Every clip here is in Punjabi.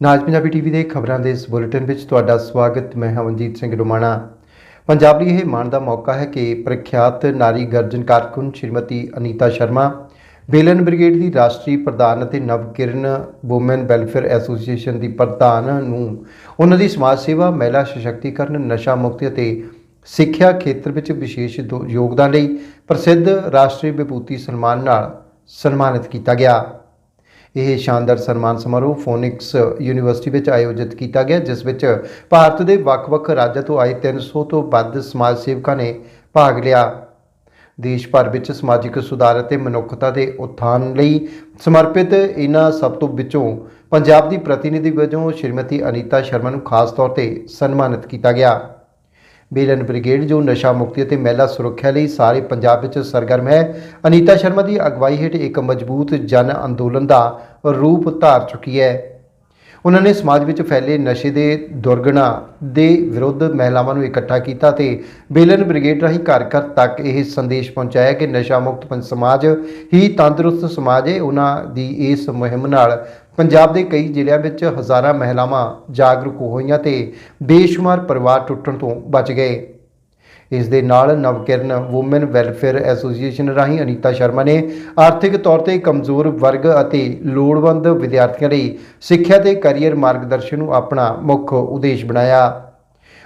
ਨਾਜ ਪੰਜਾਬੀ ਟੀਵੀ ਦੇ ਖਬਰਾਂ ਦੇ ਇਸ ਬੁਲੇਟਿਨ ਵਿੱਚ ਤੁਹਾਡਾ ਸਵਾਗਤ। ਮੈਂ ਹਵਨਜੀਤ ਸਿੰਘ ਰੋਮਾਣਾ। ਪੰਜਾਬ ਲਈ ਇਹ ਮਾਣ ਦਾ ਮੌਕਾ ਹੈ ਕਿ ਪ੍ਰਖਿਆਤ ਨਾਰੀ ਗਰਜਨ ਕਾਰਕੁਨ ਸ਼੍ਰੀਮਤੀ ਅਨੀਤਾ ਸ਼ਰਮਾ, ਬੇਲਨ ਬ੍ਰਿਗੇਡ ਦੀ ਰਾਸ਼ਟਰੀ ਪ੍ਰਧਾਨ ਅਤੇ ਨਵਕਿਰਨ ਔਮਨ ਵੈਲਫੇਅਰ ਐਸੋਸੀਏਸ਼ਨ ਦੀ ਪ੍ਰਧਾਨ ਨੂੰ ਉਹਨਾਂ ਦੀ ਸਮਾਜ ਸੇਵਾ, ਮਹਿਲਾ ਸਸ਼ਕਤੀਕਰਨ, ਨਸ਼ਾ ਮੁਕਤੀ ਅਤੇ ਸਿੱਖਿਆ ਖੇਤਰ ਵਿੱਚ ਵਿਸ਼ੇਸ਼ ਯੋਗਦਾਨ ਲਈ ਪ੍ਰਸਿੱਧ ਰਾਸ਼ਟਰੀ ਵਿਭੂਤੀ ਸਨਮਾਨ ਨਾਲ ਸਨਮਾਨਿਤ ਕੀਤਾ ਗਿਆ। ਇਹ ਸ਼ਾਨਦਾਰ ਸਨਮਾਨ ਸਮਾਰੋਹ ਫੋਨਿਕਸ ਯੂਨੀਵਰਸਿਟੀ ਵਿੱਚ ਆਯੋਜਿਤ ਕੀਤਾ ਗਿਆ, ਜਿਸ ਵਿੱਚ ਭਾਰਤ ਦੇ ਵੱਖ-ਵੱਖ ਰਾਜਾਂ ਤੋਂ ਆਏ 300 ਤੋਂ ਵੱਧ ਸਮਾਜ ਸੇਵਕਾਂ ਨੇ ਭਾਗ ਲਿਆ। ਦੇਸ਼ ਭਰ ਵਿੱਚ ਸਮਾਜਿਕ ਸੁਧਾਰ ਅਤੇ ਮਨੁੱਖਤਾ ਦੇ ਉત્ਥਾਨ ਲਈ ਸਮਰਪਿਤ ਇਹਨਾਂ ਸਭ ਤੋਂ ਵਿੱਚੋਂ ਪੰਜਾਬ ਦੀ ਪ੍ਰਤੀਨਿਧੀ ਵਜੋਂ ਸ਼੍ਰੀਮਤੀ ਅਨੀਤਾ ਸ਼ਰਮਾ ਨੂੰ ਖਾਸ ਤੌਰ ਤੇ ਸਨਮਾਨਿਤ ਕੀਤਾ ਗਿਆ। ਬੇਲਨ ਬ੍ਰਿਗੇਡ ਜੋ ਨਸ਼ਾ ਮੁਕਤੀ ਅਤੇ ਮਹਿਲਾ ਸੁਰੱਖਿਆ ਲਈ ਸਾਰੇ ਪੰਜਾਬ ਵਿੱਚ ਸਰਗਰਮ ਹੈ, ਅਨੀਤਾ ਸ਼ਰਮਾ ਦੀ ਅਗਵਾਈ ਹੇਠ ਇੱਕ ਮਜ਼ਬੂਤ ਜਨ ਅੰਦੋਲਨ ਦਾ ਰੂਪ ਧਾਰ ਚੁੱਕੀ ਹੈ। ਉਹਨਾਂ ਨੇ ਸਮਾਜ ਵਿੱਚ ਫੈਲੇ ਨਸ਼ੇ ਦੇ ਦੁਰਗਣਾ ਦੇ ਵਿਰੁੱਧ ਮਹਿਲਾਵਾਂ ਨੂੰ ਇਕੱਠਾ ਕੀਤਾ ਤੇ ਬੇਲਨ ਬ੍ਰਿਗੇਡ ਰਾਹੀਂ ਘਰ ਘਰ ਤੱਕ ਇਹ ਸੰਦੇਸ਼ ਪਹੁੰਚਾਇਆ ਕਿ ਨਸ਼ਾ ਮੁਕਤ ਪੰ- ਸਮਾਜ ਹੀ ਤੰਦਰੁਸਤ ਸਮਾਜ ਹੈ। ਉਹਨਾਂ ਦੀ ਇਸ ਮੁਹਿੰਮ ਨਾਲ ਪੰਜਾਬ ਦੇ ਕਈ ਜ਼ਿਲ੍ਹਿਆਂ ਵਿੱਚ ਹਜ਼ਾਰਾਂ ਮਹਿਲਾਵਾਂ ਜਾਗਰੂਕ ਹੋਈਆਂ ਤੇ ਬੇਸ਼ੁਮਾਰ ਪਰਿਵਾਰ ਟੁੱਟਣ ਤੋਂ ਬਚ ਗਏ। ਇਸ ਦੇ ਨਾਲ ਨਵਕਿਰਨ ਔਮਨ ਵੈਲਫੇਅਰ ਐਸੋਸੀਏਸ਼ਨ ਰਾਹੀਂ ਅਨੀਤਾ ਸ਼ਰਮਾ ਨੇ ਆਰਥਿਕ ਤੌਰ ਤੇ ਕਮਜ਼ੋਰ ਵਰਗ ਅਤੇ ਲੋੜਵੰਦ ਵਿਦਿਆਰਥੀਆਂ ਲਈ ਸਿੱਖਿਆ ਤੇ ਕੈਰੀਅਰ ਮਾਰਗਦਰਸ਼ਨ ਨੂੰ ਆਪਣਾ ਮੁੱਖ ਉਦੇਸ਼ ਬਣਾਇਆ।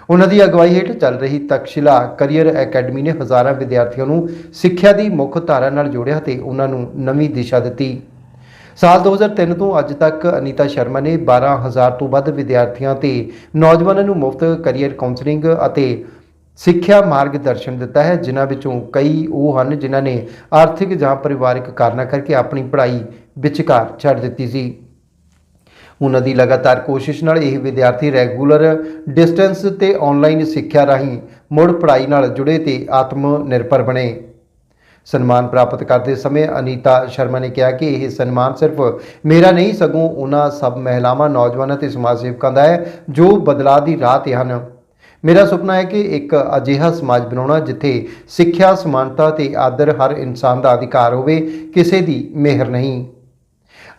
ਉਹਨਾਂ ਦੀ ਅਗਵਾਈ ਹੇਠ ਚੱਲ ਰਹੀ ਤਕਸ਼ਿਲਾ ਕੈਰੀਅਰ ਅਕੈਡਮੀ ਨੇ ਹਜ਼ਾਰਾਂ ਵਿਦਿਆਰਥੀਆਂ ਨੂੰ ਸਿੱਖਿਆ ਦੀ ਮੁੱਖ ਧਾਰਾ ਨਾਲ ਜੋੜਿਆ ਤੇ ਉਹਨਾਂ ਨੂੰ ਨਵੀਂ ਦਿਸ਼ਾ ਦਿੱਤੀ। ਸਾਲ 2003 ਤੋਂ ਅੱਜ ਤੱਕ ਅਨੀਤਾ ਸ਼ਰਮਾ ਨੇ 12000 ਤੋਂ ਵੱਧ ਵਿਦਿਆਰਥੀਆਂ ਤੇ ਨੌਜਵਾਨਾਂ ਨੂੰ ਮੁਫਤ ਕੈਰੀਅਰ ਕਾਉਂਸਲਿੰਗ ਅਤੇ ਸਿੱਖਿਆ ਮਾਰਗਦਰਸ਼ਨ ਦਿੱਤਾ ਹੈ, ਜਿਨ੍ਹਾਂ ਵਿੱਚੋਂ ਕਈ ਉਹ ਹਨ ਜਿਨ੍ਹਾਂ ਨੇ ਆਰਥਿਕ ਜਾਂ ਪਰਿਵਾਰਿਕ ਕਾਰਨਾਂ ਕਰਕੇ ਆਪਣੀ ਪੜ੍ਹਾਈ ਵਿਚਕਾਰ ਛੱਡ ਦਿੱਤੀ ਸੀ। ਉਹਨਾਂ ਦੀ ਲਗਾਤਾਰ ਕੋਸ਼ਿਸ਼ ਨਾਲ ਇਹ ਵਿਦਿਆਰਥੀ ਰੈਗੂਲਰ ਡਿਸਟੈਂਸ ਤੇ ਆਨਲਾਈਨ ਸਿੱਖਿਆ ਰਾਹੀਂ ਮੁੜ ਪੜ੍ਹਾਈ ਨਾਲ ਜੁੜੇ ਤੇ ਆਤਮ ਨਿਰਭਰ ਬਣੇ। ਸਨਮਾਨ ਪ੍ਰਾਪਤ ਕਰਦੇ ਸਮੇਂ ਅਨੀਤਾ ਸ਼ਰਮਾ ਨੇ ਕਿਹਾ ਕਿ ਇਹ ਸਨਮਾਨ ਸਿਰਫ ਮੇਰਾ ਨਹੀਂ, ਸਗੋਂ ਉਹਨਾਂ ਸਭ ਮਹਿਲਾਵਾਂ, ਨੌਜਵਾਨਾਂ ਤੇ ਸਮਾਜ ਸੇਵਕਾਂ ਦਾ ਹੈ, ਜੋ ਬਦਲਾਅ ਦੀ ਰਾਹ ਤੇ ਹਨ। ਮੇਰਾ ਸੁਪਨਾ ਹੈ ਕਿ ਇੱਕ ਅਜਿਹਾ ਸਮਾਜ ਬਣਾਉਣਾ ਜਿੱਥੇ ਸਿੱਖਿਆ, ਸਮਾਨਤਾ ਤੇ ਆਦਰ ਹਰ ਇਨਸਾਨ ਦਾ ਅਧਿਕਾਰ ਹੋਵੇ, ਕਿਸੇ ਦੀ ਮਿਹਰ ਨਹੀਂ।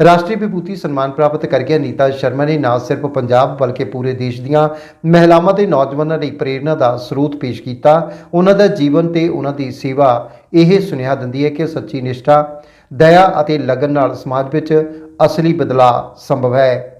ਰਾਸ਼ਟਰੀ ਵਿਭੂਤੀ ਸਨਮਾਨ ਪ੍ਰਾਪਤ ਕਰਕੇ ਅਨੀਤਾ ਸ਼ਰਮਾ ਨੇ ਨਾ ਸਿਰਫ ਪੰਜਾਬ ਬਲਕਿ ਪੂਰੇ ਦੇਸ਼ ਦੀਆਂ ਮਹਿਲਾਵਾਂ ਤੇ ਨੌਜਵਾਨਾਂ ਲਈ ਪ੍ਰੇਰਣਾ ਦਾ ਸਰੋਤ ਪੇਸ਼ ਕੀਤਾ, ਉਹਨਾਂ ਦਾ ਜੀਵਨ ਤੇ ਉਹਨਾਂ ਦੀ ਸੇਵਾ ਇਹ ਸੁਨੇਹਾ ਦਿੰਦੀ ਹੈ ਕਿ ਸੱਚੀ ਨਿਸ਼ਠਾ, ਦਇਆ ਅਤੇ ਲਗਨ ਨਾਲ ਸਮਾਜ ਵਿੱਚ ਅਸਲੀ ਬਦਲਾਅ ਸੰਭਵ ਹੈ।